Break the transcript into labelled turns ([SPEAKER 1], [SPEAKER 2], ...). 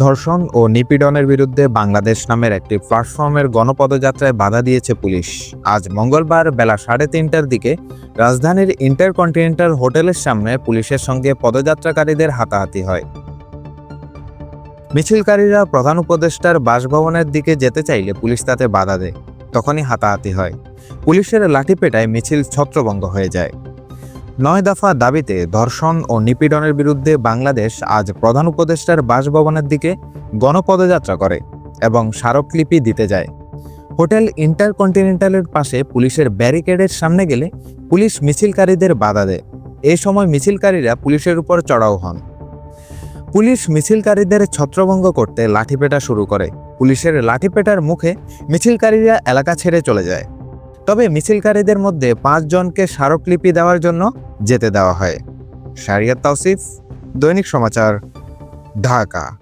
[SPEAKER 1] ধর্ষণ ও নিপীড়নের বিরুদ্ধে বাংলাদেশ নামের একটি প্ল্যাটফর্মের গণপদযাত্রায় বাধা দিয়েছে পুলিশ। আজ মঙ্গলবার বেলা সাড়ে তিনটার দিকে রাজধানীর ইন্টারকন্টিনেন্টাল হোটেলের সামনে পুলিশের সঙ্গে পদযাত্রাকারীদের হাতাহাতি হয়। মিছিলকারীরা প্রধান উপদেষ্টার বাসভবনের দিকে যেতে চাইলে পুলিশ তাতে বাধা দেয়, তখনই হাতাহাতি হয়। পুলিশের লাঠিপেটায় মিছিল ছত্রভঙ্গ হয়ে যায়। নয় দফা দাবিতে ধর্ষণ ও নিপীড়নের বিরুদ্ধে বাংলাদেশ আজ প্রধান উপদেষ্টার বাসভবনের দিকে গণপদযাত্রা করে এবং স্মারকলিপি দিতে যায়। হোটেল ইন্টারকন্টিনেন্টালের পাশে পুলিশের ব্যারিকেডের সামনে গেলে পুলিশ মিছিলকারীদের বাধা দেয়। এই সময় মিছিলকারীরা পুলিশের উপর চড়াও হন। পুলিশ মিছিলকারীদের ছত্রভঙ্গ করতে লাঠিপেটা শুরু করে। পুলিশের লাঠিপেটার মুখে মিছিলকারীরা এলাকা ছেড়ে চলে যায়। তবে মিছিলকারীদের মধ্যে পাঁচজনকে স্মারকলিপি দেওয়ার জন্য যেতে দেওয়া হয়। শারিয়াত তাওসিফ, দৈনিক সমাচার, ঢাকা।